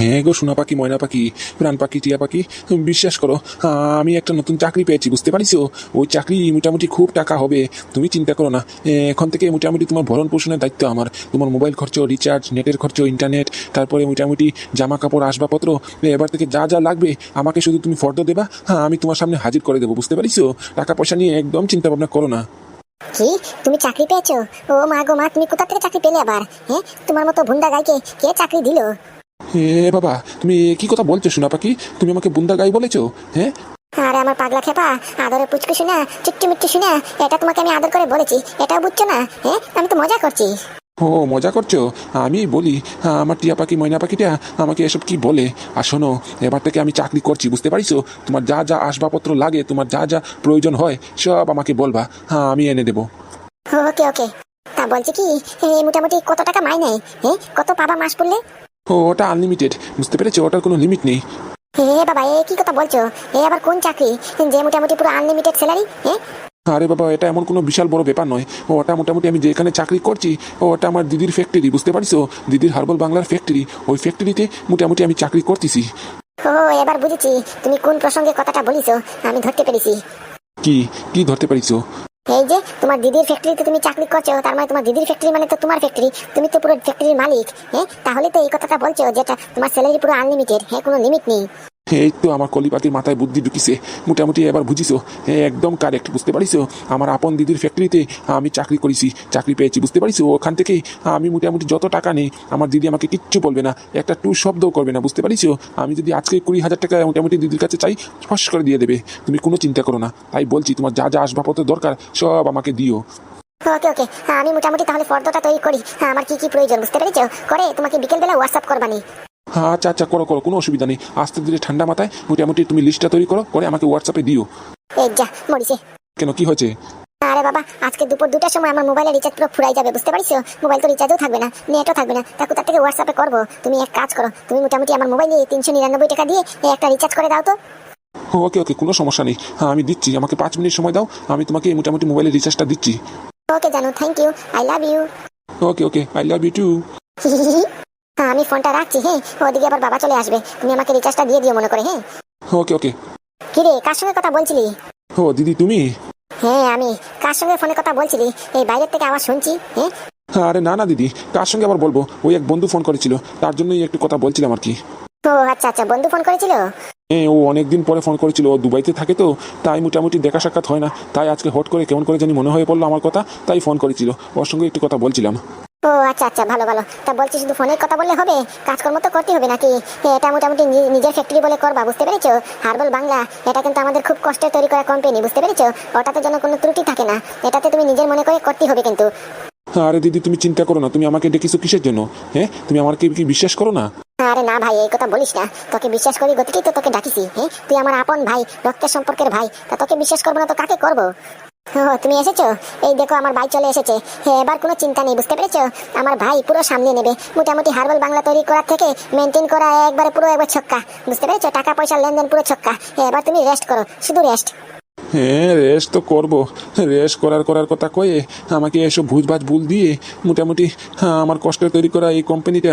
হ্যাঁ গো, সোনা পাখি, ময়না পাখি, প্রাণ পাখি, টিয়া পাখি বিশ্বাস করো আমি একটা নতুন চাকরি পেয়েছি, বুঝতে পারিস ওই চাকরি মোটামুটি খুব টাকা হবে, তুমি চিন্তা করো না। এখন থেকে মোটামুটি তোমার ভরণ পোষণের দায়িত্ব আমার। তোমার মোবাইল খরচ রিচার্জ নেটের খরচ ইন্টারনেট তারপরে মোটামুটি জামা কাপড় আসবাবপত্র, এবার থেকে যা যা লাগবে, আমাকে শুধু তুমি ফর্দ দেবা হ্যাঁ আমি তোমার সামনে হাজির করে দেবো, বুঝতে পারিস টাকা পয়সা নিয়ে একদম চিন্তা ভাবনা করো না। কি? তুমি চাকরি পেয়েছ? ও মা গো মা, তুমি কোথা থেকে চাকরি পেলে আবার? হ্যাঁ তোমার মতো ভুন্ডা গাইকে কে চাকরি দিল? হে বাবা তুমি কি কথা বলছো সোনা পাখি? তুমি আমাকে বুন্দা গাই বলেছ হ্যাঁ আরে আমার পাগলা খেপা আদরে পুচকু শুনা চুট্টি মিট্টি শুনা এটা তোমাকে আমি আদর করে বলেছি এটাও বুঝছ না হ্যাঁ আমি তো মজা করছি। ও মজা করছ? আমি বলি আমার টিয়া পাখি ময়না পাখিটা আমাকে এসব কি বলে? আর শোনো এবার থেকে আমি চাকরি করছি বুঝতে পারিছো? তোমার যা যা আসবাবপত্র লাগে তোমার যা যা প্রয়োজন হয় সব আমাকে বলবা হ্যাঁ আমি এনে দেবো। ওকে ওকে। তা বলছি কি মোটামুটি কত টাকা মাইনে হ্যাঁ কত পাবা মাস পড়লে? ও ওটা আনলিমিটেড বুঝতে পেরেছ? ওটার কোনো লিমিট নেই। হে বাবা এ কি কথা বলছো? এ আবার কোন চাকরি? যে মোটামুটি পুরো আনলিমিটেড স্যালারি হ্যাঁ আরে বাবা এটা এমন কোনো বিশাল বড় ব্যাপার নয়। ও ওটা মোটামুটি আমি যেখানে চাকরি করছি ও ওটা আমার দিদির ফ্যাক্টরি বুঝতে পারিস দিদির হার্বাল বাংলার ফ্যাক্টরি ওই ফ্যাক্টরিতে মোটামুটি আমি চাকরি করতেছি। ও এবার বুঝেছি। তুমি কোন প্রসঙ্গে কথাটা বলিছো আমি ধরতে পেরেছি। কি? কি ধরতে পারিস এই যে, তোমার দিদির ফ্যাক্টরিতে তুমি চাকরি করছ, তার মানে তোমার দিদির ফ্যাক্টরি মানে তো তোমার ফ্যাক্টরি তুমি তো পুরো ফ্যাক্টরির মালিক হ্যাঁ? তাহলে তো এই কথাটা বলছো যেটা তোমার স্যালারি পুরো আনলিমিটেড হ্যাঁ? কোনো লিমিট নেই। এই তো আমার কলি পাখির মাথায় বুদ্ধি ঢুকিছে। মোটামুটি এবার বুঝিস একদম কারেক্ট বুঝতে পারিস আমার আপন দিদির ফ্যাক্টরিতে আমি চাকরি করেছি। চাকরি পেয়েছি বুঝতে পারিস ওখান থেকে আমি মোটামুটি যত টাকা নেই আমার দিদি আমাকে কিচ্ছু বলবে না। একটা টু শব্দও করবে না বুঝতে পারিস আমি যদি আজকে কুড়ি হাজার টাকা মোটামুটি দিদির কাছে চাই ফস করে দিয়ে দেবে। তুমি কোনো চিন্তা করো না। তাই বলছি তোমার যা যা আসবাবপত্র দরকার সব আমাকে দিও। ওকে ওকে। আমি মোটামুটি তাহলে ফর্দটা তৈরি করি। হ্যাঁ, আমার কি কি প্রয়োজন বুঝতে পেরেছ? করে তোমাকে বিকেলবেলা হোয়াটসঅ্যাপ করবানি। হ্যাঁ আচ্ছা আচ্ছা করো করো কোনো অসুবিধা নেই। আস্তে ধীরে ঠান্ডা মাথায় মোটামুটি তুমি লিস্টটা তৈরি করো করে আমাকে হোয়াটসঅ্যাপে দিও। এই যা মরিছে কেন কি হয়েছে? আরে বাবা আজকে দুপুর দুটার সময় আমার মোবাইলে রিচার্জ পুরো ফুরাই যাবে বুঝতে পারিস মোবাইল তো রিচার্জও থাকবে না নেটও থাকবে না। তা কোথা থেকে হোয়াটসঅ্যাপে করব। তুমি এক কাজ করো তুমি মোটামুটি আমার মোবাইলে তিনশো নিরানব্বই টাকা দিয়ে একটা রিচার্জ করে দাও তো। ওকে ওকে কোনো সমস্যা নেই। হ্যাঁ আমি দিচ্ছি আমাকে পাঁচ মিনিট সময় দাও আমি তোমাকে এই মোটামুটি মোবাইলের রিচার্জটা দিচ্ছি। ওকে জানো thank you I love you okay okay I love you too হ্যাঁ আমি ফোনটা রাখছি হ্যাঁ? ওদিকে আবার বাবা চলে আসবে। তুমি আমাকে রিচার্জটা দিয়ে দিও মনে করে হ্যাঁ? ওকে ওকে। কিরে কার সঙ্গে কথা বলছিলি? ও দিদি তুমি? হ্যাঁ আমি। কার সঙ্গে ফোনে কথা বলছিলি? এই বাইরের থেকে আওয়াজ শুনছি হ্যাঁ আরে না না দিদি। কার সঙ্গে আবার বলব? ওই এক বন্ধু ফোন করেছিল। তার জন্যই একটু কথা বলছিলাম আর কি। ও আচ্ছা আচ্ছা বন্ধু ফোন করেছিল? হ্যাঁ ও অনেকদিন পরে ফোন করেছিল। ও দুবাইতে থাকে তো তাই মোটামুটি দেখা সাক্ষাৎ হয় না। তাই আজকে হট করে কেমন করে জানি মনে হয়ে পড়ল আমার কথা তাই ফোন করেছিল। ওর সঙ্গে একটু কথা বলছিলাম। আচ্ছা আচ্ছা ভালো ভালো। তা বলছি শুধু ফোনে কথা বললে হবে? কাজকর্ম তো করতে হবে নাকি? এটা মোটামুটি নিজের ফ্যাক্টরি বলে করবা বুঝতে পেরেছ? হার্বাল বাংলা এটা কিন্তু আমাদের খুব কষ্টে তৈরি করা কোম্পানি বুঝতে পেরেছ? ওটাতে যেন কোনো ত্রুটি থাকে না এটাতে তুমি নিজের মনে করে করতে হবে কিন্তু। আরে দিদি তুমি চিন্তা করো না তুমি আমাকে ডেকেছো কিসের জন্য? হ্যাঁ? তুমি আমাকে কি বিশ্বাস করো না? আরে না ভাই এই কথা বলিস না। তোকে বিশ্বাস করি গতিকেই তো তোকে ডাকিছি হ্যাঁ? তুই আমার আপন ভাই রক্তের সম্পর্কের ভাই। তা তোকে বিশ্বাস করব না তো কাকে করব? ও তুমি এসেছ? এই দেখো আমার ভাই চলে এসেছে। হ্যাঁ, এবার কোনো চিন্তা নেই বুঝতে পেরেছ? আমার ভাই পুরো সামনে নেবে। মোটামুটি হার্বাল বাংলা তৈরি করার থেকে মেনটেন করা একবারে পুরো একবার ছক্কা। বুঝতে পেরেছ? টাকা পয়সা লেনদেন পুরো ছক্কা। হ্যাঁ, এবার তুমি রেস্ট করো। শুধু রেস্ট হ্যাঁ রেস্ট তো করব। রেস্ট করার করার কথা কয়ে আমাকে এসব ভুজভাজ ভুল দিয়ে মোটামুটি আমার কষ্টে তৈরি করা এই কোম্পানিটা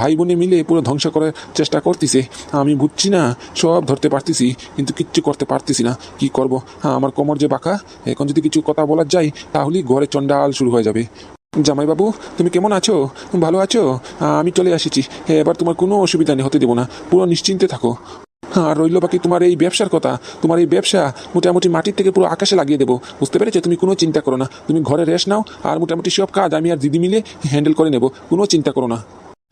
ভাই বোনে মিলে পুরো ধ্বংস করার চেষ্টা করতেছে। আমি বুঝছি না, সব ধরতে পারতেছি, কিন্তু কিচ্ছু করতে পারতেছি না। কি করব? আমার কোমর যে বাঁকা, এখন যদি কিছু কথা বলার যাই তাহলেই ঘরে চণ্ডাল শুরু হয়ে যাবে। জামাইবাবু, তুমি কেমন আছো? ভালো আছো? আমি চলে এসেছি এবার তোমার কোনো অসুবিধা নেই, হতে দেবো না। পুরো নিশ্চিন্তে থাকো। আর রইল বাকি তোমার এই ব্যবসার কথা। তোমার এই ব্যবসা মোটামুটি মাটির থেকে পুরো আকাশে লাগিয়ে দেবো। বুঝতে পেরেছ? তুমি কোনো চিন্তা করো না। তুমি ঘরে রেস্ট নাও আর মোটামুটি সব কাজ আমি আর দিদি মিলে হ্যান্ডেল করে নেব। কোনো চিন্তা করো না।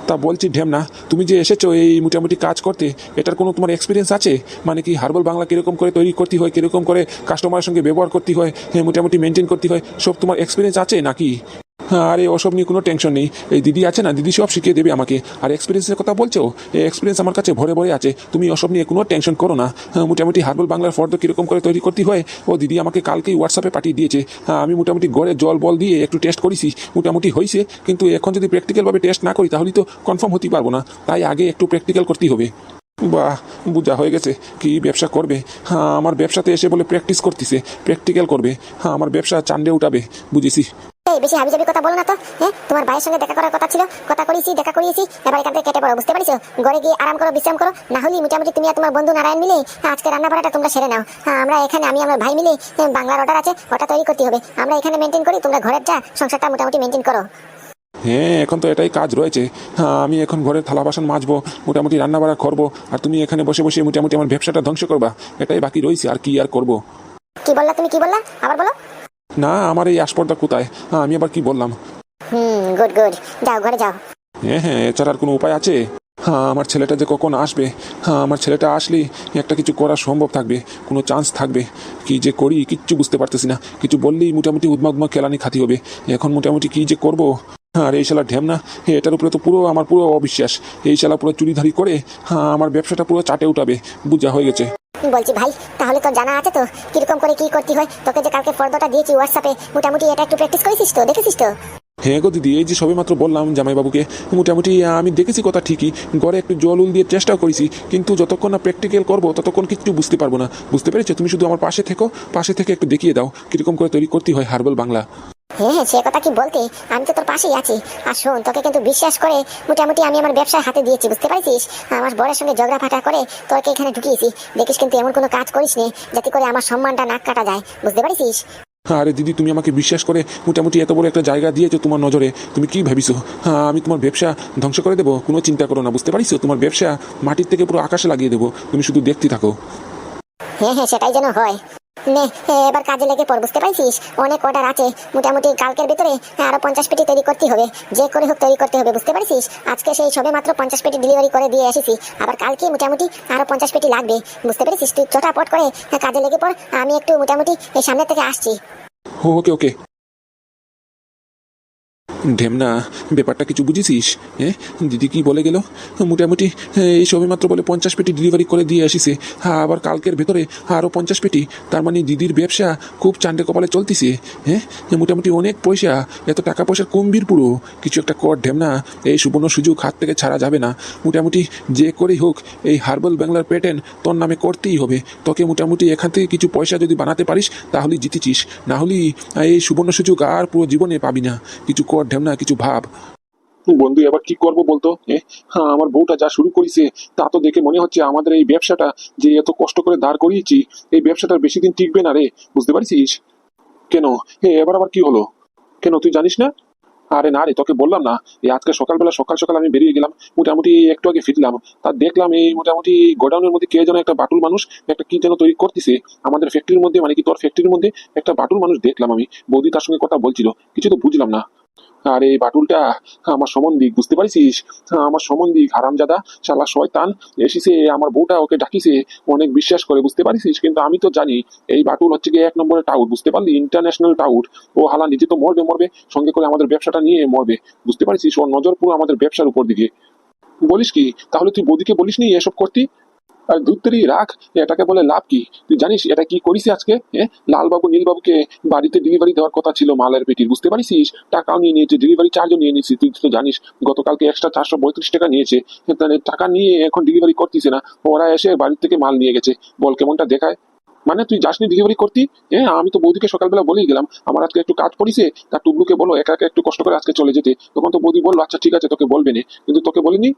তা বলছি ঢেমনা তুমি যে এসেছ এই মোটামুটি কাজ করতে এটার কোনো তোমার এক্সপিরিয়েন্স আছে? মানে কি হার্বাল বাংলা কীরকম করে তৈরি করতে হয় কীরকম করে কাস্টমারের সঙ্গে ব্যবহার করতে হয় হ্যাঁ, মোটামুটি মেনটেন করতে হয় সব তোমার এক্সপিরিয়েন্স আছে নাকি? আরে ওসব নিয়ে কোনো টেনশন নেই। এই দিদি আছে না দিদি সব শিখিয়ে দেবে আমাকে। আর এক্সপিরিয়েন্সের কথা বলছো? এই এক্সপিরিয়েন্স আমার কাছে ভরে ভরে আছে। তুমি ওসব নিয়ে কোনো টেনশন করো না। হ্যাঁ, মোটামুটি হার্বাল বাংলার ফর্দ কীরকম করে তৈরি করতে হয় ও দিদি আমাকে কালকেই হোয়াটসঅ্যাপে পাঠিয়ে দিয়েছে। হ্যাঁ, আমি মোটামুটি গড়ে জল বল দিয়ে একটু টেস্ট করেছি মোটামুটি হয়েছে কিন্তু এখন যদি প্র্যাকটিক্যালভাবে টেস্ট না করি তাহলে তো কনফার্ম হতে পারব না। তাই আগে একটু প্র্যাকটিক্যাল করতেই হবে। বাহ বুঝা হয়ে গেছে। কি ব্যবসা করবে? হ্যাঁ আমার ব্যবসাতে এসে বলে প্র্যাকটিস করতেছে। প্র্যাকটিক্যাল করবে। হ্যাঁ আমার ব্যবসা চান্ডে উঠাবে বুঝেছি। এই বেশি হাবিজাবি কথা বলো না তো হ্যাঁ? তোমার ভাইয়ের সঙ্গে দেখা করার কথা ছিল কথা করিয়েছি দেখা করিয়েছি এবার এখান থেকে কেটে পড়ো বুঝতে পারছ? ঘরে গিয়ে আরাম করো বিশ্রাম করো না হলে মোটামুটি তুমি আর তোমার বন্ধু নারায়ণ মিলে আজকে রান্না বাড়াটা তোমরা সেরে নাও। হ্যাঁ, আমরা এখানে আমি আমার ভাই মিলে হ্যাঁ, বাংলার অর্ডার আছে ওটা তৈরি করতে হবে। আমরা এখানে মেনটেন করি তোমরা ঘরের যা সংসারটা মোটামুটি মেনটেন করো। হ্যাঁ এখন তো এটাই কাজ রয়েছে। হ্যাঁ আমি এখন ঘরের থালা বাসন মাজবো মোটামুটি রান্না বাড়া করব আর তুমি এখানে বসে বসে মোটামুটি আমার ব্যবসাটা ধ্বংস করবা। এটাই বাকি রয়েছে আর কি আর করব? কি বললা তুমি কি বললা? আবার বলো। না আমার এই আসপর্দা কোথায়? হ্যাঁ আমি আবার কি বললাম? হুম গুড গুড যাও ঘরে যাও। হ্যাঁ হ্যাঁ এছাড়া আর কোনো উপায় আছে? হ্যাঁ আমার ছেলেটা যে কখন আসবে? হ্যাঁ আমার ছেলেটা আসলেই একটা কিছু করা সম্ভব থাকবে কোনো চান্স থাকবে। কি যে করি কিচ্ছু বুঝতে পারতেছি না। কিছু বললেই মোটামুটি উদ্মা উদ্মা খেলানি খাতি হবে। এখন মোটামুটি কি যে করব? আর এই শালা ঢ্যাম না এটার উপরে তো পুরো আমার পুরো অবিশ্বাস। এই শালা পুরো চুরিধারি করে হ্যাঁ আমার ব্যবসাটা পুরো চাটে উঠাবে। বুঝা হয়ে গেছে। বলছি, ভাই, তাহলে তো জানা আছে তো? কীরকম করে কি করতে হয়? তোকে যে কালকে ফর্দটা দিয়েছি হোয়াটসঅ্যাপে মোটামুটি এটা একটু প্র্যাকটিস করেছিস তো? দেখেছিস তো? হ্যাঁ গো দিদি, এই যে সবে মাত্র বললাম জামাইবাবুকে, মোটামুটি আমি দেখেছি কথা ঠিকই। ঘরে একটু জল উল দিয়ে চেষ্টাও করেছি, কিন্তু যতক্ষণ না প্র্যাকটিক্যাল করব, ততক্ষণ কিছু বুঝতে পারব না। বুঝতে পেরেছ? তুমি শুধু আমার পাশে থেকো, পাশে থেকে একটু দেখিয়ে দাও, কীরকম করে তৈরি করতে হয় হার্বাল বাংলা। হ্যাঁ হ্যাঁ সে কথা কি বলতে? আমি তো তোর পাশেই আছি। আর শোন তোকে কিন্তু বিশ্বাস করে মোটামুটি আমি আমার ব্যবসা হাতে দিয়েছি বুঝতে পারছিস? আমার বরের সঙ্গে ঝগড়া ফাটা করে তোকে এখানে ঢুকিয়েছি। দেখিস কিন্তু এমন কোনো কাজ করিস নে যাতে করে আমার সম্মানটা নাক কাটা যায়। বুঝতে পারছিস? আরে দিদি তুমি আমাকে বিশ্বাস করে মোটামুটি এত বড় একটা জায়গা দিয়েছ তোমার নজরে। তুমি কি ভাবিছো? হ্যাঁ আমি তোমার ব্যবসা ধ্বংস করে দেবো? কোনো চিন্তা করো না বুঝতে পারিস তোমার ব্যবসা মাটির থেকে পুরো আকাশে লাগিয়ে দেবো। তুমি শুধু দেখতে থাকো। হ্যাঁ হ্যাঁ সেটাই যেন হয়। নে এবার কাজে লেগে পড়, বুঝতে পারছিস? অনেক অর্ডার আছে। মোটামুটি কালকের ভিতরে আরও পঞ্চাশ পেটি তৈরি করতে হবে। যে করে হোক তৈরি করতে হবে, বুঝতে পারছিস? আজকে সেই সবে মাত্র পঞ্চাশ পেটি ডেলিভারি করে দিয়ে এসেছি। আবার কালকে মোটামুটি আরও পঞ্চাশ পেটি লাগবে। বুঝতে পেরেছিস? তুই চটাপট করে কাজে লেগে পড়। আমি একটু মোটামুটি সামনে থেকে আসছি। ওকে ওকে। ঢেমনা, ব্যাপারটা কিছু বুঝেছিস? হ্যাঁ দিদি কি বলে গেল? মোটামুটি এই সবে মাত্র বলে পঞ্চাশ পেটি ডেলিভারি করে দিয়ে আসিছে। হ্যাঁ আবার কালকের ভেতরে আরও পঞ্চাশ পেটি। তার মানে দিদির ব্যবসা খুব চান্ডে কপালে চলতিছে। হ্যাঁ মোটামুটি অনেক পয়সা। এত টাকা পয়সার কমবির পুরো। কিছু একটা কর ঢেমনা, এই সুবর্ণ সুযোগ হাত থেকে ছাড়া যাবে না। মোটামুটি যে করেই হোক, এই হার্বাল বাংলার প্যাটার্ন তোর নামে করতেই হবে। তোকে মোটামুটি এখান থেকে কিছু পয়সা যদি বানাতে পারিস তাহলে জিতেছিস। না হলে এই সুবর্ণ সুযোগ আর পুরো জীবনে পাবি না। কিছু কর ঢেমনা কিছু ভাব। বন্ধু এবার কি করব বলতো? হ্যাঁ আমার বউটা যা শুরু করেছে তা তো দেখে মনে হচ্ছে আমাদের এই ব্যবসাটা যে এত কষ্ট করে দাঁড় করিয়েছি এই ব্যবসাটা বেশি দিন টিকবে না রে বুঝতে পারছিস? কেন? এ, এবার আবার কি হলো? কেন তুই জানিস না? আরে না রে তোকে বললাম না এই আজকে সকালবেলা সকাল সকাল আমি বেরিয়ে গেলাম মোটামুটি একটু আগে ফিরলাম তা দেখলাম এই মোটামুটি গোডাউনের মধ্যে কে যেন একটা বাটুল মানুষ একটা কি যেন তৈরি করতেছে আমাদের ফ্যাক্টরির মধ্যে মানে কি তোর ফ্যাক্টরির মধ্যে একটা বাটুল মানুষ দেখলাম আমি বৌদি তার সঙ্গে কথা বলছিল কিছু তো বুঝলাম না। আর এই বাটুলটা, আমার সম্বন্ধিক বুঝতে পারিস আমার সম্বন্ধিক হারামজাদা, শালা শয়তান, এসেছে, আমার বউটা ওকে ডাকিছে, অনেক বিশ্বাস করে, বুঝতে পারিস কিন্তু আমি তো জানি, এই বাটুল হচ্ছে গিয়ে এক নম্বরের টাউট, বুঝতে পারলি? International tout. ও হালা নিজে তো মরবে মরবে, সঙ্গে করে আমাদের ব্যবসাটা নিয়ে মরবে, বুঝতে পারিস ওর নজর পুরো আমাদের ব্যবসার উপর দিকে। বলিস কি? তাহলে তুই বৌদিকে বলিস নি এসব করতি? আর দুধ রাখ এটাকে বলে লাভ কি? তুই জানিস এটা কি করিস আজকে? হ্যাঁ লালবাবু, নীলবাবুকে বাড়িতে ডেলিভারি দেওয়ার কথা ছিল মালের পেটির, বুঝতে পারিস টাকাও নিয়ে নিয়েছে ডেলিভারি চার্জও নিয়ে নিয়েছি, তুই তো জানিস, গতকালকে এক্সট্রা চারশো পঁয়ত্রিশ টাকা নিয়েছে। টাকা নিয়ে এখন ডেলিভারি করতিছে না? ওরা এসে বাড়ি থেকে মাল নিয়ে গেছে। বল কেমনটা দেখায়? মানে তুই যাসনি ডেলিভারি করতি? হ্যাঁ আমি তো বৌদিকে সকালবেলা বলেই গেলাম, আমার আজকে একটু কাজ পড়িছে তা টুবলুকে বলো, একা একা একটু কষ্ট করে আজকে চলে যেতে। তখন তো বৌদি বলল আচ্ছা ঠিক আছে, তোকে বলবে না। কিন্তু তোকে বলিনি।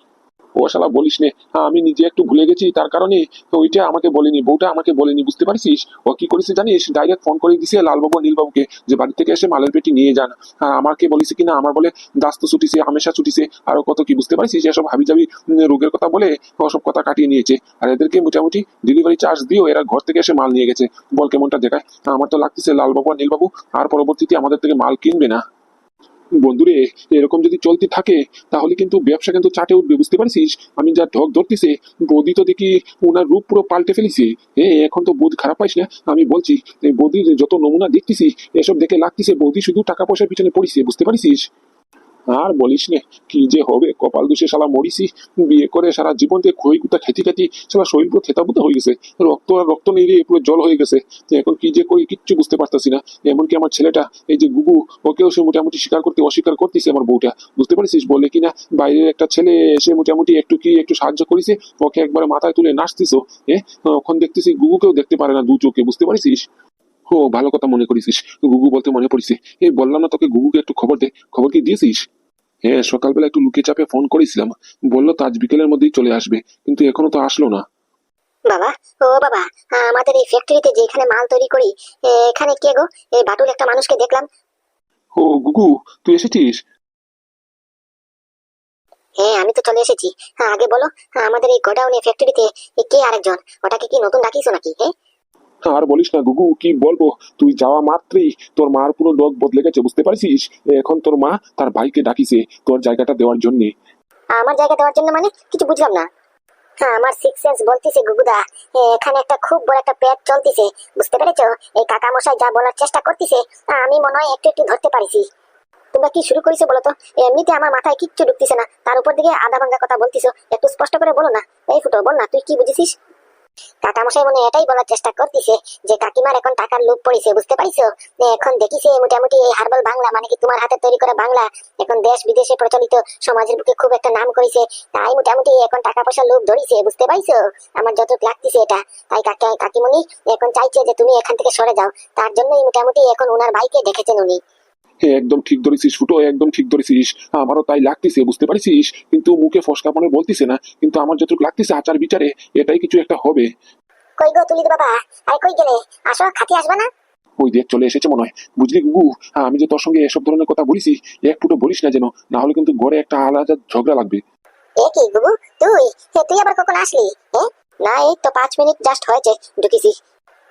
ও শালা বলিস নে। হ্যাঁ, আমি নিজে একটু ভুলে গেছি তার কারণে ওইটা আমাকে বলেনি বউটা আমাকে বলেনি বুঝতে পারছিস? ও কি করেছে জানিস? ডাইরেক্ট ফোন করে দিছে লালবাবু নীলবাবুকে যে বাড়ি থেকে এসে মালের পেটি নিয়ে যান। হ্যাঁ আমাকে বলিছে কিনা আমার বলে দাস্ত ছুটিছে হামেশা ছুটিছে আরও কত কি বুঝতে পারছিস? এসব হাবি যাবি রোগের কথা বলে ওসব কথা কাটিয়ে নিয়েছে। আর এদেরকে মোটামুটি ডেলিভারি চার্জ দিও এরা ঘর থেকে এসে মাল নিয়ে গেছে। বল কেমনটা দেখায়। আমার তো লাগতেছে লালবাবু আর নীলবাবু আর পরবর্তীতে আমাদের থেকে মাল কিনবে না। বন্ধুরে, এরকম যদি চলতে থাকে, তাহলে কিন্তু ব্যবসা কিন্তু চাটে উঠবে, বুঝতে পারছিস? আমি যা ঢক ধরতেছে, বৌদি তো দেখি ওনার রূপ পুরো পাল্টে ফেলেছে। হ্যাঁ এখন তো বোধ খারাপ পাইস না? আমি বলছি বৌদির যত নমুনা দেখতেছি, এসব দেখে লাগতেছে বৌদি শুধু টাকা পয়সার পিছনে পড়িছে, বুঝতে পারছিস? আর বলিস নে, কি যে হবে? কপাল দোষে শালা মরিছি। বিয়ে করে সারা জীবন দিয়ে খই কুতা খেতে খেতে শালা শরীর পুরো খেতাবুতা হয়ে গেছে। রক্ত আর রক্ত নেই রে, পুরো জল হয়ে গেছে। এখন কি যে করি, কিচ্ছু বুঝতে পারতাছি না। এমনকি আমার ছেলেটা, এই যে গুগু, ওকেও সে মোটামুটি স্বীকার করতে অস্বীকার করতেছে আমার বউটা। বুঝতে পারছিস বলে কিনা? বাইরের একটা ছেলে এসে মোটামুটি একটু কি একটু সাহায্য করেছে? ওকে একবার মাথায় তুলে নাচতিস এ? ওখান দেখতেছি গুগুকেও দেখতে পারে না দু চোখে বুঝতে পারছিস? ও ভালো কথা মনে করেছিস গুগু বলতে মনে পড়িছে এই বললাম না তোকে গুগুকে একটু খবর দে। খবর কি দিয়েছিস? হ্যাঁ সকালবেলা একটু লুকে চাপে ফোন করেছিলাম। বলল তো আজ বিকেলের মধ্যেই চলে আসবে কিন্তু এখনও তো আসলো না। বাবা ও বাবা আমাদের এই ফ্যাক্টরিতে যেখানে মাল তৈরি করি এখানে কে গো? এই বাটুল একটা মানুষকে দেখলাম। ও গুগু তুই এসেছিস? হ্যাঁ আমি তো চলে এসেছি। হ্যাঁ, আগে বলো আমাদের এই গোডাউনে ফ্যাক্টরিতে কে আরেকজন? ওটাকে কি নতুন ডাকিছো নাকি হ্যাঁ? আর বলিস না গুগু, কি বলব? তুই যাওয়া মাত্রই তোর মার পুরো লোক বদলে গেছে, বুঝতে পারছিস? এখন তোর মা তার ভাইকে ডাকিছে তোর জায়গাটা দেওয়ার জন্যে। আমার জায়গা দেওয়ার জন্য মানে? কিছু বুঝলাম না। হ্যাঁ আমার সিক্স সেন্স বলতিছে গুগুদা এখানে একটা খুব বড় একটা পেট চলতিছে, বুঝতে পেরেছ? এই কাকা মশাই যা বলার চেষ্টা করতিছে আমি মনে হয় একটু একটু ধরতে পারিছি। তোমরা কি শুরু করেছ বলো তো? এমনিতে আমার মাথায় কিচ্ছু ঢুকতিছে না। তার উপর দিকে আধা ভাঙ্গা কথা বলতিছো, একটু স্পষ্ট করে বলো না। এই ফুটো, বল না, তুই কি বুঝেছিস? কাকা মশাই মনে এটাই বলার চেষ্টা করতিছে যে, কাকিমার এখন টাকার লোভ বুঝতে পারিছো এখন দেখিছে মোটামুটি এই হার্বাল বাংলা মানে কি তোমার হাতে তৈরি করা বাংলা, এখন দেশ বিদেশে প্রচলিত, সমাজের বুকে খুব একটা নাম করেছে, তাই মোটামুটি এখন টাকা পয়সা লোভ ধরিছে, বুঝতে পাইছো? আমার যতটুকু লাগতেছে এটা। তাই কাকা, কাকিমণি, এখন চাইছে যে তুমি এখান থেকে সরে যাও। তার জন্যই মোটামুটি এখন ওনার ভাইকে দেখেছেন উনি। হ্যাঁ একদম ঠিক ধরেছিস ফুটো একদম ঠিক ধরেছিস। আমারও তাই লাগতেছে বুঝতে পারছিস? কিন্তু মুখে ফসকা মনে বলতিছে না কিন্তু আমার যতটুকু লাগতেছে আচার বিচারে এটাই কিছু একটা হবে। কই গো তুলি বাবা? আরে কই গেলে? আসো খাতি আসবে না? ওই দেখ চলে এসেছে মনে হয়। বুঝলি গুগু? আমি যে তোর সঙ্গে এসব ধরনের কথা বলিছি এক ফুটো বলিস না যেন না হলে কিন্তু ঘরে একটা আলাদা ঝগড়া লাগবে। এ কি গুগু? তুই? তুই আবার কখন আসলি? এ না এই তো পাঁচ মিনিট জাস্ট হয়েছে ঢুকেছি।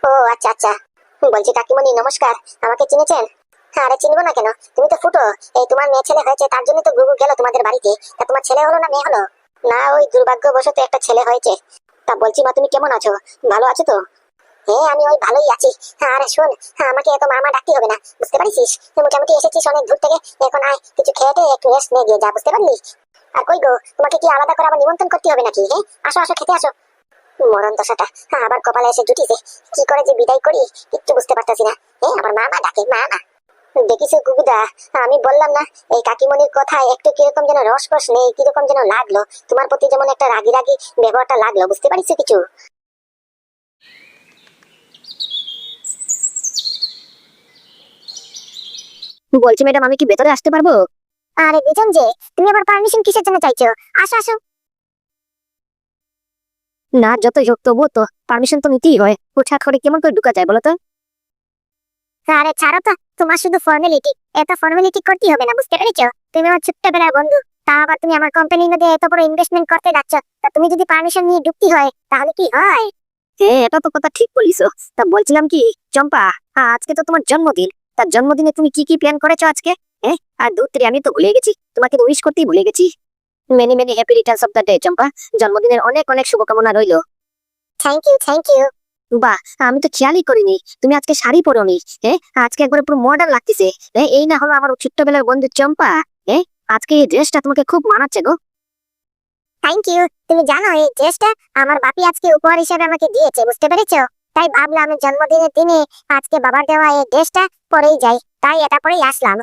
ও আচ্ছা আচ্ছা। বলছি কাকিমণি নমস্কার। আমাকে চিনেছেন? হ্যাঁ, আরে চিনবো না কেন? তুমি তো ফুটো। এই তোমার মেয়ে ছেলে হয়েছে, তার জন্য তো গুগু গেল তোমাদের বাড়িতে। তা তোমার ছেলে হলো না মেয়ে হলো? না, ওই দুর্ভাগ্যবশত একটা ছেলে হয়েছে। তা বলছি, মা, তুমি কেমন আছো? ভালো আছো তো? হ্যাঁ আমি ওই ভালোই আছি। হ্যাঁ আরে শোন হ্যাঁ আমাকে এত মামা ডাকতে হবে না, বুঝতে পারিস মোটামুটি এসেছিস অনেক দূর থেকে। এখন আয়, কিছু একটু রেস্ট নিয়ে যা, বুঝতে পারলি? আর কই গো, তোমাকে কি আলাদা করে আবার নিমন্ত্রণ করতে হবে নাকি হ্যাঁ? আসো আসো, খেতে আসো। মরণ দশাটা। হ্যাঁ আবার কপালে এসে জুটিছে কি করে যে বিদায় করি, কিচ্ছু বুঝতে পারতাছি না। হ্যাঁ আবার মামা ডাকে, মামা। দেখিস গুগুদা? আমি বললাম না এই কাকিমণির কথায় একটু কীরকম যেন রসকস নেই কীরকম যেন লাগল। তোমার প্রতি যেমন একটা রাগি রাগি ব্যবহারটা লাগল বুঝতে পারিস কিছু? বলছি ম্যাডাম আমি কি ভেতরে আসতে পারব? আরে বিজন যে তুমি আবার পারমিশন কিসের জন্য চাইছো? আসো আসো। না যতই হোক তবুও তো পারমিশন তো নিতেই হয়। হুটহাট করে কেমন করে ঢুকা যায় বলো তো? আরে ছাড়ো তো তোমার শুধু ফর্মালিটি এত ফর্মালিটি করতে হবে না বুঝতে পেরেছ? তুমি আমার ছোট্টবেলার বন্ধু তা আবার তুমি আমার কোম্পানির মধ্যে এত বড় ইনভেস্টমেন্ট করতে যাচ্ছ তা তুমি যদি পারমিশন নিয়ে ঢুকতে হয় তাহলে কি হয়? হ্যাঁ এটা তো কথা ঠিক বলিস তা বলছিলাম কি চম্পা আজকে তো তোমার জন্মদিন। তার জন্মদিনে তুমি কি কি প্ল্যান করেছ আজকে? হ্যাঁ আর থেকে আমি তো ভুলে গেছি তোমাকে তো উইশ করতেই ভুলে গেছি। Many many happy returns of the day Champa. জন্মদিনের অনেক অনেক শুভকামনা রইল। থ্যাংক ইউ থ্যাংক ইউ বাহ আমি তো খেয়ালই করিনি। তুমি আজকে শাড়ি পরোনি হ্যাঁ? আজকে একবারে পুরো মডার্ন লাগতেছে হ্যাঁ? এই না হলো আমার ছোট্টবেলার বন্ধু চম্পা হ্যাঁ? আজকে এই ড্রেসটা তোমাকে খুব মানাচ্ছে গো। থ্যাংক ইউ তুমি জানো এই ড্রেসটা আমার বাপি আজকে উপহার হিসেবে আমাকে দিয়েছে বুঝতে পেরেছ? তাই ভাবলাম আমি জন্মদিনের দিনে আজকে বাবার দেওয়া এই ড্রেসটা পরেই যাই তাই এটা পরেই আসলাম।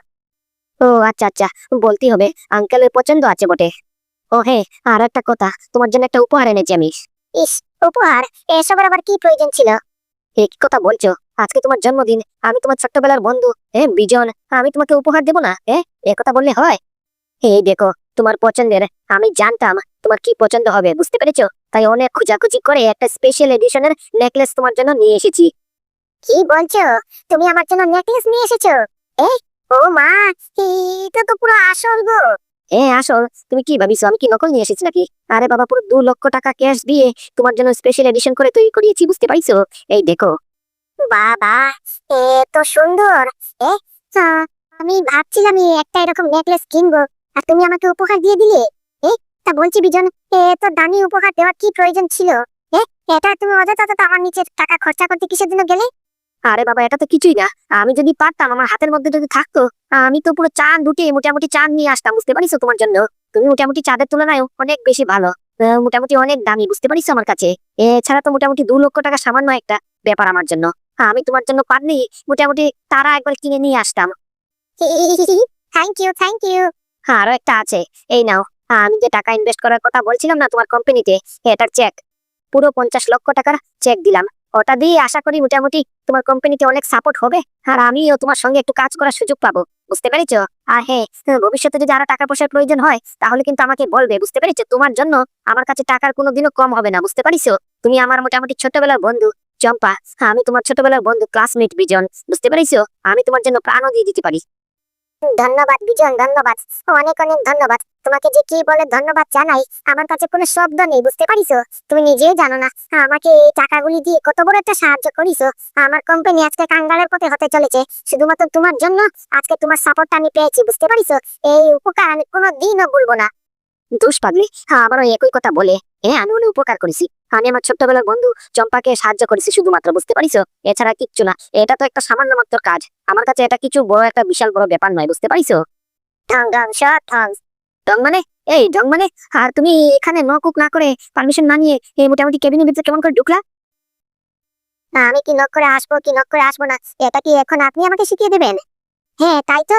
ও আচ্ছা আচ্ছা বলতেই হবে আঙ্কেলের পছন্দ আছে বটে। ও হ্যাঁ আর একটা কথা তোমার জন্য একটা উপহার এনেছি আমি। ইস, উপহার, এসবের আবার কি প্রয়োজন ছিল? এ কি কথা বলছো, আজকে তোমার জন্মদিন, আমি তোমার ছোট্টবেলার বন্ধু হ্যাঁ বিজন, আমি তোমাকে উপহার দেবো না হ্যাঁ এ কথা বললে হয়? এই দেখো, তোমার পছন্দের, আমি জানতাম তোমার কি পছন্দ হবে, বুঝতে পেরেছ? তাই অনেক খোঁজাখুঁজি করে একটা স্পেশাল এডিশনের নেকলেস তোমার জন্য নিয়ে এসেছি। কি বলছো? তুমি আমার জন্য নেকলেস নিয়ে এসেছ? এই ও মা এটা তো পুরো আসল গো। এ, আসল, তুমি কি ভাবিছো? আমি কি নকল নিয়ে এসেছি নাকি? আরে বাবা, পুরো দু লক্ষ টাকা ক্যাশ দিয়ে তোমার জন্য স্পেশাল এডিশন করে তৈরি করিয়েছি, বুঝতে পারছ? এই দেখো। বাবা, এ তো সুন্দর। এ আমি ভাবছিলাম একটা এরকম নেকলেস কিনবো। আর তুমি আমাকে উপহার দিয়ে দিলে? এ, তা বলছি বিজন, এ, তো দামি উপহার দেওয়ার কি প্রয়োজন ছিল? এ, এটা তুমি অযথা তো আমার নিচে টাকা খরচা করতে কিসের জন্য গেলে? আরে বাবা এটা তো কিছুই না। আমি যদি পারতাম আমার হাতের মধ্যে যদি থাকতো আমি তো পুরো চাঁদ উঠে মোটামুটি চাঁদ নিয়ে আসতাম বুঝতে পারিস তোমার জন্য? তুমি মোটামুটি চাঁদের তুলনায় অনেক বেশি ভালো। মোটামুটি অনেক দামি বুঝতে পারিস আমার কাছে? এছাড়া তো মোটামুটি দু লক্ষ টাকা সামান্য একটা ব্যাপার আমার জন্য। আমি তোমার জন্য পারলেই মোটামুটি তারা একবার কিনে নিয়ে আসতাম। থ্যাংক ইউ থ্যাংক ইউ আরও একটা আছে। এই নাও আমি যে টাকা ইনভেস্ট করার কথা বলছিলাম না তোমার কোম্পানিতে এটার চেক পুরো পঞ্চাশ লক্ষ টাকার চেক দিলাম। ওটা দিয়ে আশা করি মোটামুটি তোমার কোম্পানিতে অনেক সাপোর্ট হবে। আর আমিও তোমার সঙ্গে একটু কাজ করার সুযোগ পাবো। বুঝতে পেরেছ? আর হ্যাঁ ভবিষ্যতে যদি আরও টাকা পয়সার প্রয়োজন হয়, তাহলে কিন্তু আমাকে বলবে, বুঝতে পেরেছ? তোমার জন্য আমার কাছে টাকার কোনোদিনও কম হবে না, বুঝতে পারিছো? তুমি আমার মোটামুটি ছোটবেলার বন্ধু, চম্পা। আমি তোমার ছোটবেলার বন্ধু ক্লাসমেট বিজন, বুঝতে পেরেছ? আমি তোমার জন্য প্রাণও দিয়ে দিতে পারি। ধন্যবাদ, বিজন, ধন্যবাদ। অনেক অনেক ধন্যবাদ। তোমাকে যে কি বলে ধন্যবাদ জানাই, আমার কাছে কোনো শব্দ নেই, বুঝতে পারিছো? তুমি নিজেই জানো না, আমাকে এই টাকাগুলি দিয়ে কত বড় একটা সাহায্য করিছো। আমার কোম্পানি আজকে কাঙ্গালের পথে হতে চলেছে, শুধুমাত্র তোমার জন্য আজকে তোমার সাপোর্টটা আমি পেয়েছি, বুঝতে পারিছো? এই উপকার আমি কোনো দিনও বলব না। দোষ পাগলি আমারও একই কথা বলে। হ্যাঁ আমি উপকার করেছি। আমি আমার ছোট্টবেলার বন্ধু চম্পাকে সাহায্য করেছি, শুধুমাত্র বুঝতে পারিছো? এছাড়া কিচ্ছু না, এটা তো একটা সামান্য মাত্র কাজ। আমার কাছে এটা কিছু বড় একটা বিশাল বড় ব্যাপার নয়, বুঝতে ঢং মানে? এই ঢং মানে? আর তুমি এখানে নকুক না করে পারমিশন না নিয়ে মোটামুটি কেবিনের ভিতরে কেমন করে ঢুকলা? আমি কি নক করে আসব, কি নক করে আসব না, এটা কি এখন আপনি আমাকে শিখিয়ে দেবেন? হ্যাঁ তাই তো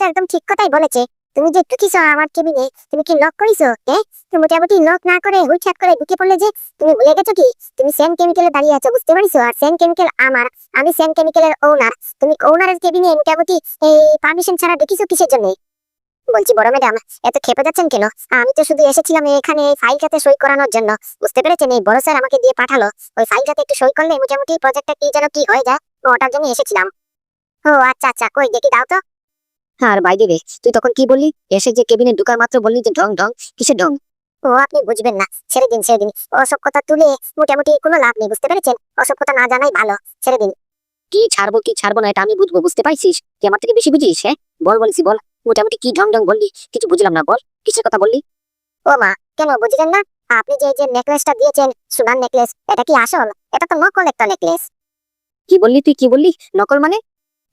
তো একদম ঠিক কথাই বলেছে। তুমি যে ঢুকিছো আমার কেবিনে, তুমি কি লক করিছো? হ্যাঁ তুমি মোটামুটি লক না করে হুইছাট করে ঢুকে পড়লে যে তুমি ভুলে গেছো কি? তুমি সেন কেমিক্যালে দাঁড়িয়ে আছো, বুঝতে পারিছো? আর সেন কেমিক্যাল আমার, আমি সেন কেমিক্যালের ওনার তুমি ওনারের কেবিনে মোটামুটি এই পারমিশন ছাড়া ঢুকিছো কিসের জন্য? বলছি, বড় ম্যাডাম এত খেপে যাচ্ছেন কেন? আমি তো শুধু এসেছিলাম এখানে ফাইলটাতে সই করানোর জন্য। বুঝতে পেরেছেন? এই বড় স্যার আমাকে দিয়ে পাঠালো। ওই ফাইলটাতে একটু সই করলে মোটামুটি প্রজেক্টটা কি যেন কি হয়ে যায়। ওটার জন্য এসেছিলাম। ও আচ্ছা আচ্ছা কই দেখি, দাও তো। আর বাইরে রে তুই তখন কি বললি? এসে যে কেবিনে ঢুকার মাত্র বললি যে ঢং ঢং, কিসের ঢং? ও, আপনি বুঝবেন না, ছেড়ে দিন ছেড়ে দিন। ওসব কথা তুলে মোটামুটি কোনো লাভ নেই, বুঝতে পেরেছেন? ওসব কথা না জানাই ভালো, ছেড়ে দিন। কি ছাড়বো কি ছাড়বো না, এটা আমি বুঝব, বুঝতে পারছিস? তুই আমার থেকে বেশি বুঝিস হ্যাঁ? বল বলছি বল। মোটামুটি কি ঢং ঢং বললি? কিছু বুঝলাম না, বল। কিসের কথা বললি? ও মা, কেন, বুঝলেন না? আপনি যে যে নেকলেসটা দিয়েছেন, সোনার নেকলেস এটা কি আসল? এটা তো নকল একটা নেকলেস কি বললি তুই, কি বললি? নকল মানে?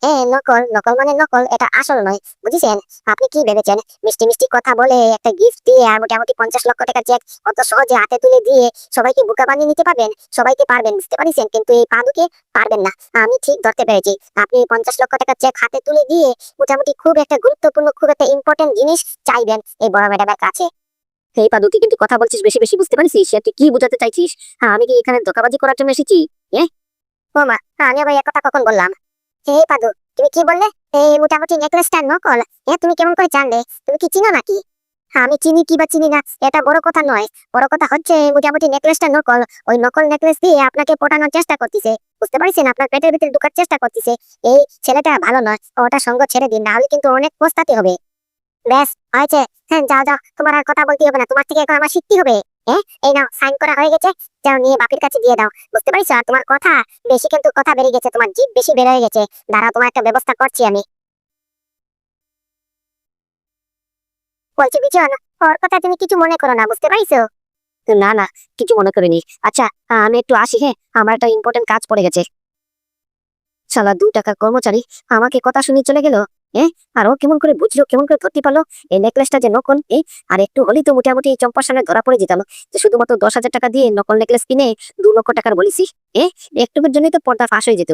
হ্যাঁ নকল নকল মানে নকল, এটা আসল নয়, বুঝেছেন? আপনি কি ভেবেছেন? মিষ্টি মিষ্টি কথা বলে একটা গিফট দিয়ে আর মোটামুটি পঞ্চাশ লক্ষ টাকা চেক অত সহজে হাতে তুলে দিয়ে সবাইকে বুকা বানিয়ে নিতে পারবেন? সবাইকে পারবেন, বুঝতে পারছেন? কিন্তু এই পাদুকে পারবেন না। আমি ঠিক ধরতে পেরেছি। আপনি পঞ্চাশ লক্ষ টাকা চেক হাতে তুলে দিয়ে মোটামুটি খুব একটা গুরুত্বপূর্ণ, খুব একটা ইম্পর্টেন্ট জিনিস চাইবেন। এই বড় ম্যাডামের কাছে। এই পাদু তুই কিন্তু কথা বলছিস বেশি বেশি, বুঝতে পারছিস? সে তুই কি বোঝাতে চাইছিস? হ্যাঁ আমি কি এখানে ধোকাবাজি করার জন্য এসেছি? হ্যাঁ ও মা আমি আবার এক কথা কখন বললাম? এই পাদু তুমি কি বললে? এই মোটামুটি নেকলেসটা নকল? এ তুমি কেমন করে জানলে? তুমি কি চিনো নাকি? আমি চিনি, কি বা চিনি না, এটা বড় কথা নয়। বড় কথা হচ্ছে মোটামুটি নেকলেসটা নকল। ওই নকল নেকলেস দিয়ে আপনাকে পটানোর চেষ্টা করতেছে। বুঝতে পারছেন? আপনার পেটের ভিতরে ঢুকার চেষ্টা করতেছে। এই ছেলেটা ভালো নয়। ওটা সঙ্গ ছেড়ে দিন নাহলে কিন্তু অনেক পস্তাতে হবে। ব্যাস, হয়েছে। হ্যাঁ যাও যাও। তোমার আর কথা বলতে হবে না। তোমার থেকে এখন আমার শিখতে হবে। এই নাও সাইন করা হয়ে গেছে। যাও নিয়ে বাপের কাছে দিয়ে দাও। বুঝতে পারছ আর তোমার কথা বেশি কিন্তু কথা বেড়ে গেছে, তোমার জিভ বেশি বেড়ে হয়ে গেছে। দাঁড়াও, তোমার একটা ব্যবস্থা করছি আমি। বলছি, বিজন, ওর কথা তুমি কিছু মনে করো না, বুঝতে পারছ না না, কিছু মনে করিনি। আচ্ছা আমি একটু আসি হ্যাঁ? আমার একটা ইম্পর্টেন্ট কাজ পড়ে গেছে। শালা দু টাকার কর্মচারী, আমাকে কথা শুনে চলে গেল? হ্যাঁ আর কেমন করে বুঝলো? কেমন করে ধরতে পারল? এই নেকলেসটা যে নকল এই আর একটু হলেই তো মোটামুটি চম্পার সামনে ধরা পড়ে যেতাম। যে শুধুমাত্র দশ হাজার টাকা দিয়ে নকল নেকলেস কিনে দু লক্ষ টাকার বলিসি, এ? একটুকুর জন্যই তো পর্দা ফাঁস হয়ে যেত।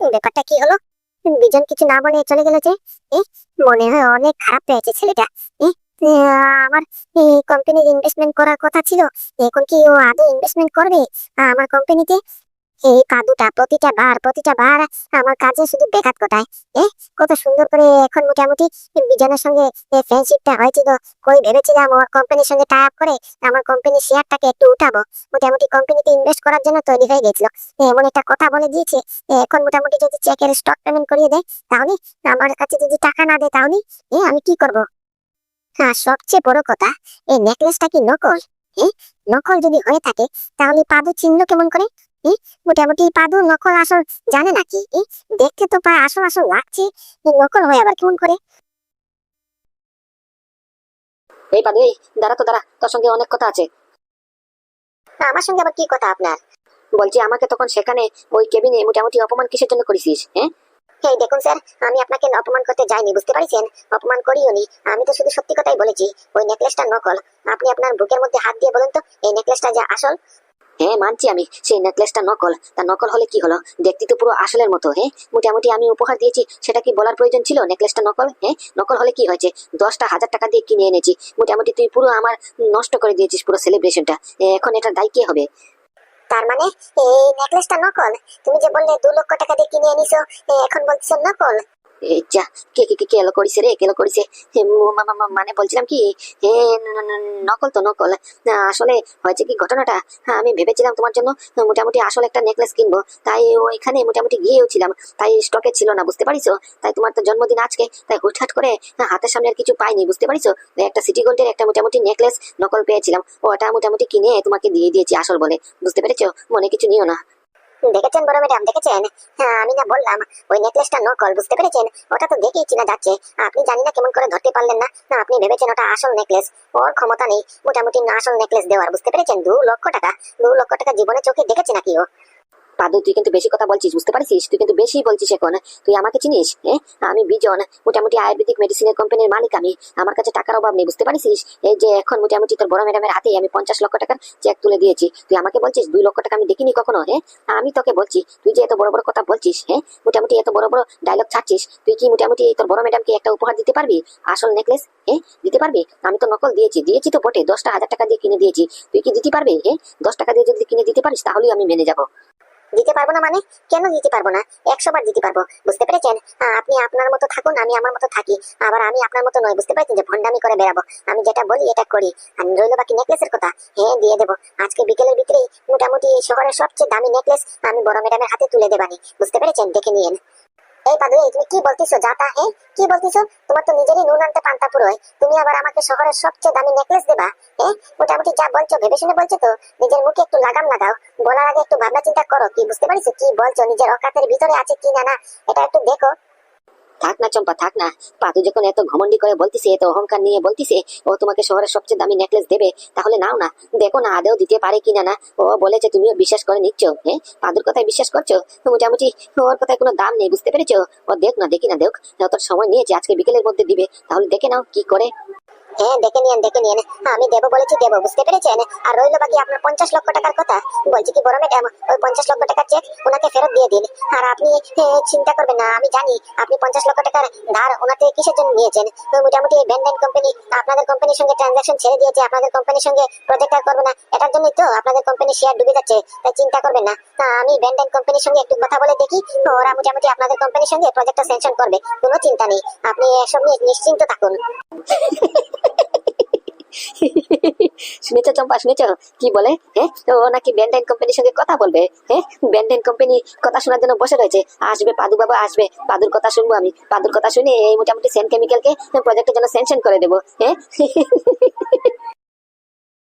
ব্যাপারটা কি হলো? বিজন কিছু না বলে চলে গেল যে মনে হয় অনেক খারাপ পেয়েছে ছেলেটা আমার কোম্পানির ইনভেস্টমেন্ট করার কথা ছিল, এখন কি ও আদৌ ইনভেস্টমেন্ট করবে? আমার কোম্পানিতে এই কাদুটা প্রতিটা বার প্রতিটা বার আমার কাজে শুধু বেকাত কোটায় এ, কত সুন্দর করে এখন মোটামুটি বিজনের সঙ্গে ফ্রেন্ডশিপটা হয়েছিল। কই ভেবেছিলাম ওর কোম্পানির সঙ্গে টাই করে আমার কোম্পানির শেয়ারটাকে একটু উঠাবো। মোটামুটি কোম্পানিতে ইনভেস্ট করার জন্য তৈরি হয়ে গেছিল। এমন একটা কথা বলে দিয়েছে। এখন মোটামুটি যদি চেকের স্টক পেমেন্ট করিয়ে দেয়, তাহলে আমার কাছে যদি টাকা না দেয়, তাহলে এ, আমি কি করব? হ্যাঁ সবচেয়ে বড় কথা, এই নেকলেসটা কি নকল? এ, নকল যদি হয়ে থাকে, তাহলে পাদু চিহ্ন কেমন করে? মোটামুটি পাদু নকল আসল জানে নাকি? দেখতে তো প্রায় আসল আসল লাগছে। নকল হয় আবার কেমন করে? এই পাদু এই দাঁড়া তো দাঁড়া তোর সঙ্গে অনেক কথা আছে। আমার সঙ্গে আবার কি কথা আপনার? বলছি আমাকে তখন সেখানে ওই কেবিনে মোটামুটি অপমান কিসের জন্য করেছিস হ্যাঁ? এই দেখুন স্যার আমি আপনাকে অপমান করতে যাইনি বুঝতে পারছেন? অপমান করিও নি আমি তো শুধু সত্যি কথাই বলেছি ওই নেকলেসটা নকল আপনি আপনার বুকের মধ্যে হাত দিয়ে বলুন তো এই নেকলেসটা যে আসল? হ্যাঁ মানছি আমি। সেই নেকলেসটা নকল। তা নকল হলে কি হলো? দেখতে তো পুরো আসলের মতো হ্যাঁ মোটামুটি আমি উপহার দিয়েছি, সেটা কি বলার প্রয়োজন ছিল নেকলেসটা নকল? হ্যাঁ নকল হলে কি হয়েছে? দশটা, হাজার টাকা দিয়ে কিনে এনেছি। মোটামুটি তুই পুরো আমার নষ্ট করে দিয়েছিস পুরো সেলিব্রেশনটা এখন এটার দায় কে হবে? তার মানে এই নেকলেসটা নকল? তুমি যে বললে দু লক্ষ টাকা দিয়ে কিনে এনেছো এখন বলছো নকল? যা কে কে কে রে কেলো মানে বলছিলাম কি হে নকল তো নকল। আসলে হয়েছে কি ঘটনাটা? হ্যাঁ, আমি ভেবেছিলাম তোমার জন্য মোটামুটি আসল একটা নেকলেস কিনবো। তাই ওইখানে মোটামুটি গিয়েও ছিলাম তাই স্টকে ছিল না বুঝতে পারিছো? তাই তোমার তো জন্মদিন আজকে তাই হুটহাট করে হ্যাঁ, হাতের সামনে আর কিছু পাইনি বুঝতে পারিছো? একটা সিটি গোল্ডের একটা মোটামুটি নেকলেস নকল পেয়েছিলাম। ওটা মোটামুটি কিনে তোমাকে দিয়ে দিয়েছি আসল বলে বুঝতে পেরেছ? মনে কিছু নিও না। দেখেছেন বড় ম্যাডাম দেখেছেন? হ্যাঁ আমি না বললাম, ওই নেকলেসটা নকল বুঝতে পেরেছেন? ওটা তো দেখেই চিনা যাচ্ছে। আপনি জানি না কেমন করে ধরতে পারলেন না। না, আপনি ভেবেছেন ওটা আসল নেকলেস ওর ক্ষমতা নেই, মোটামুটি না আসল নেকলেস দেওয়ার, বুঝতে পেরেছেন? দু লক্ষ টাকা, দু লক্ষ টাকা জীবনে চোখে দেখেছে নাকি ও? পাদু, তুই কিন্তু বেশি কথা বলছিস, বুঝতে পারছিস? তুই কিন্তু বেশি বলছিস এখন। তুই আমাকে চিনিস? হ্যাঁ আমি বিজন, মোটামুটি আয়ুর্বেদিক মেডিসিনের কোম্পানির মালিক আমি। আমার কাছে টাকার অভাব নেই, বুঝতে পারছিস? এই যে এখন মোটামুটি তোর বড় ম্যাডামের হাতে আমি পঞ্চাশ লক্ষ টাকার চেক তুলে দিয়েছি। তুই আমাকে বলছিস, দুই লক্ষ টাকা আমি দেখিনি কখনো হ্যাঁ আমি তোকে বলছি, তুই যে এত বড় বড় কথা বলছিস হ্যাঁ মোটামুটি এত বড় বড় ডায়লগ ছাড়ছিস, তুই কি মোটামুটি তোর বড় ম্যাডামকে একটা উপহার দিতে পারবি? আসল নেকলেস হ্যাঁ দিতে পারবি? আমি তো নকল দিয়েছি দিয়েছি তো বটে, দশটা হাজার টাকা দিয়ে কিনে দিয়েছি। তুই কি দিতে পারবি হ্যাঁ দশ টাকা দিয়ে যদি কিনে দিতে পারিস, তাহলেই আমি মেনে যাব। দিতে পারব না মানে? কেন দিতে পারব না? একশো বার দিতে পারব। বুঝতে পেরেছেন? আপনি আপনার মতো থাকুন, আমি আমার মতো থাকি। আবার আমি আপনার মতো নয় বুঝতে পেরেছেন যে ভন্ডামি করে বেরাবো আমি যেটা বলি, এটা করি। আমি রইল বাকি নেকলেসের কথা? হ্যাঁ দিয়ে দেবো। আজকে বিকেলের ভিতরেই মোটামুটি শহরের সবচেয়ে দামি নেকলেস আমি বড় ম্যাডামের হাতে তুলে দেবানি। বুঝতে পেরেছেন? দেখে নিয়েন। এই পাদু তুমি কি বলতেছো? যাতা হ্যাঁ কি বলতেছো? তোমার তো নিজেরই নুন আনতে পান্তা পুরোয় তুমি আবার আমাকে শহরের সবচেয়ে দামি নেকলেস দেবা হ্যাঁ মোটামুটি যা বলছো ভেবে শুনে বলছো তো? নিজের মুখে একটু লাগাম লাগাও। বলার আগে একটু ভাবনা চিন্তা করো, কি বুঝতে পারিস কি বলছো? নিজের অকাতের ভিতরে আছে কি না না? এটা একটু দেখো। থাক না চম্পা, থাক না। পাতু যখন এত ঘমন্ডি করে বলতিছে এত অহংকার নিয়ে বলতিছে ও তোমাকে শহরের সবচেয়ে দামি নেকলেস দেবে, তাহলে নাও না। দেখো না আদেও দিতে পারে কিনা না। ও বলেছে, তুমিও বিশ্বাস করে নিচ্ছ হ্যাঁ পাদুর কথায় বিশ্বাস করছ? মোটামুটি ওর কথায় কোনো দাম নেই, বুঝতে পেরেছ? ও দেখ না, দেখি না, দেখ। তোর সময় নিয়েছে, আজকে বিকেলের মধ্যে দিবে। তাহলে দেখে নাও কি করে। হ্যাঁ দেখে দেখে নিয়েন। আমি দেবো বলেছি, দেবো, বুঝতে পেরেছেন? আর বাকি আপনার পঞ্চাশ লক্ষ টাকার কথা। বলছি কি, বড় ম্যাডাম, ওই পঞ্চাশ লক্ষ টাকার চেক ওনাকে ফেরত দিয়ে দিন। আর আপনি চিন্তা করবেন না, আমি জানি আপনি পঞ্চাশ লক্ষ টাকার ধার কিসের জন্য নিয়েছেন? মোটামুটি কোম্পানি আপনাদের কোম্পানির সঙ্গে ট্রানজাকশন ছেড়ে দিয়েছে, আপনাদের কোম্পানির সঙ্গে প্রজেক্ট আর করবে না। এটার জন্যই তো আপনাদের কোম্পানির শেয়ার ডুবে যাচ্ছে, তাই চিন্তা করবেন না। তা আমি ব্যান্ডাইন কোম্পানির সঙ্গে একটু কথা বলে দেখি, ওরা মোটামুটি আপনাদের কোম্পানির সঙ্গে প্রজেক্টটা স্যাংশন করবে, কোনো চিন্তা নেই। আপনি এসব নিয়ে নিশ্চিন্ত থাকুন। শুনেছো চম্পা, শুনেছো? কি বলে? হ্যাঁ ও নাকি ব্যান্ডাইন কোম্পানির সঙ্গে কথা বলবে? হ্যাঁ ব্যান্ডেন কোম্পানি কথা শোনার জন্য বসে রয়েছে। আসবে, পাদু বাবা আসবে। পাদুর কথা শুনব আমি। পাদুর কথা শুনে এই মোটামুটি সেন্ট কেমিক্যালকে প্রজেক্টের জন্য সেনশন করে দেবো। হ্যাঁ